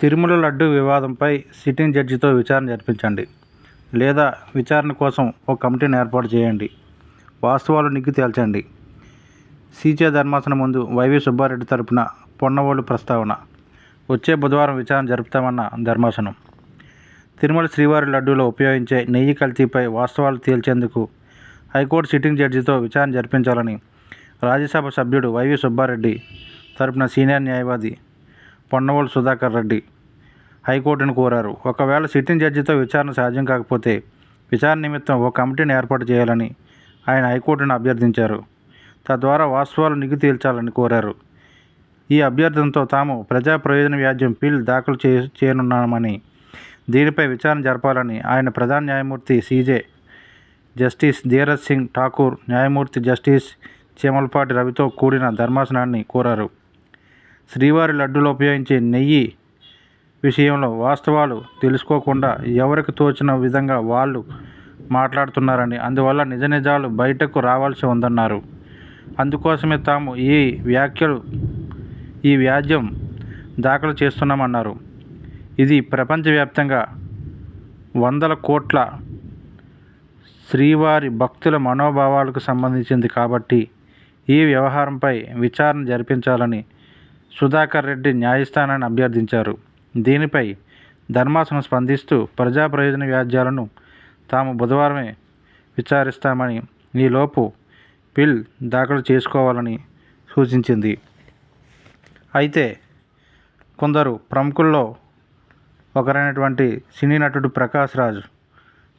తిరుమల లడ్డు వివాదంపై సిట్టింగ్ జడ్జితో విచారణ జరిపించండి లేదా విచారణ కోసం ఒక కమిటీని ఏర్పాటు చేయండి. వాస్తవాలు నిగ్గు తేల్చండి. సీచే ధర్మాసనం ముందు వైవి సుబ్బారెడ్డి తరపున పొన్నవోలు ప్రస్తావన. వచ్చే బుధవారం విచారణ జరుపుతామన్న ధర్మాసనం. తిరుమల శ్రీవారి లడ్డూలో ఉపయోగించే నెయ్యి కల్తీపై వాస్తవాలు తేల్చేందుకు హైకోర్టు సిట్టింగ్ జడ్జితో విచారణ జరిపించాలని రాజ్యసభ సభ్యుడు వైవి సుబ్బారెడ్డి తరపున సీనియర్ న్యాయవాది పొన్నవోలు సుధాకర్ రెడ్డి హైకోర్టును కోరారు. ఒకవేళ సిట్టింగ్ జడ్జితో విచారణ సాధ్యం కాకపోతే విచారణ నిమిత్తం ఓ కమిటీని ఏర్పాటు చేయాలని ఆయన హైకోర్టును అభ్యర్థించారు. తద్వారా వాస్తవాలు నిగ్గు తేల్చాలని కోరారు. ఈ అభ్యర్థనతో తాము ప్రజా ప్రయోజన వ్యాజ్యం పిల్ దాఖలు చే చేయనున్నామని దీనిపై విచారణ జరపాలని ఆయన ప్రధాన న్యాయమూర్తి సీజే జస్టిస్ ధీరజ్ సింగ్ ఠాకూర్ న్యాయమూర్తి జస్టిస్ చేమలపాటి రవితో కూడిన ధర్మాసనాన్ని కోరారు. శ్రీవారి లడ్డూలో ఉపయోగించే నెయ్యి విషయంలో వాస్తవాలు తెలుసుకోకుండా ఎవరికి తోచిన విధంగా వాళ్ళు మాట్లాడుతున్నారని అందువల్ల నిజ నిజాలు బయటకు రావాల్సి ఉందన్నారు. అందుకోసమే తాము ఈ వ్యాఖ్యలు ఈ వ్యాజ్యం దాఖలు చేస్తున్నామన్నారు. ఇది ప్రపంచవ్యాప్తంగా వందల కోట్ల శ్రీవారి భక్తుల మనోభావాలకు సంబంధించింది కాబట్టి ఈ వ్యవహారంపై విచారణ జరిపించాలని సుధాకర్ రెడ్డి న్యాయస్థానాన్ని అభ్యర్థించారు. దీనిపై ధర్మాసనం స్పందిస్తూ ప్రజా ప్రయోజన వ్యాజ్యాలను తాము బుధవారమే విచారిస్తామని ఈలోపు పిల్ దాఖలు చేసుకోవాలని సూచించింది. అయితే కొందరు ప్రముఖుల్లో ఒకరైనటువంటి సినీ నటుడు ప్రకాష్ రాజ్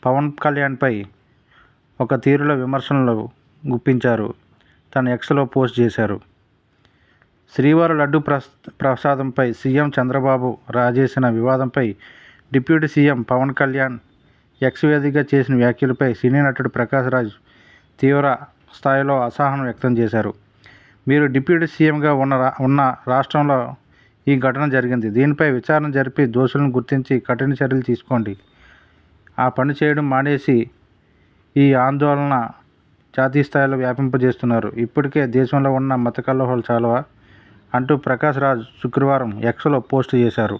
పవన్ కళ్యాణ్పై ఒక తీరులో విమర్శనలు గుప్పించారు. తన ఎక్స్లో పోస్ట్ చేశారు. శ్రీవారి లడ్డు ప్రసాదంపై సీఎం చంద్రబాబు రాజేసిన వివాదంపై డిప్యూటీ సీఎం పవన్ కళ్యాణ్ ఎక్స్వేదిగా చేసిన వ్యాఖ్యలపై సినీ నటుడు ప్రకాష్ రాజ్ తీవ్ర స్థాయిలో అసహనం వ్యక్తం చేశారు. మీరు డిప్యూటీ సీఎంగా ఉన్న రా ఉన్న రాష్ట్రంలో ఈ ఘటన జరిగింది. దీనిపై విచారణ జరిపి దోషులను గుర్తించి కఠిన చర్యలు తీసుకోండి. ఆ పని చేయడం మానేసి ఈ ఆందోళన జాతీయ స్థాయిలో వ్యాపింపజేస్తున్నారు. ఇప్పటికే దేశంలో ఉన్న మత కలహాలు చాలా అంటూ ప్రకాష్ రాజ్ శుక్రవారం ఎక్స్లో పోస్ట్ చేశారు.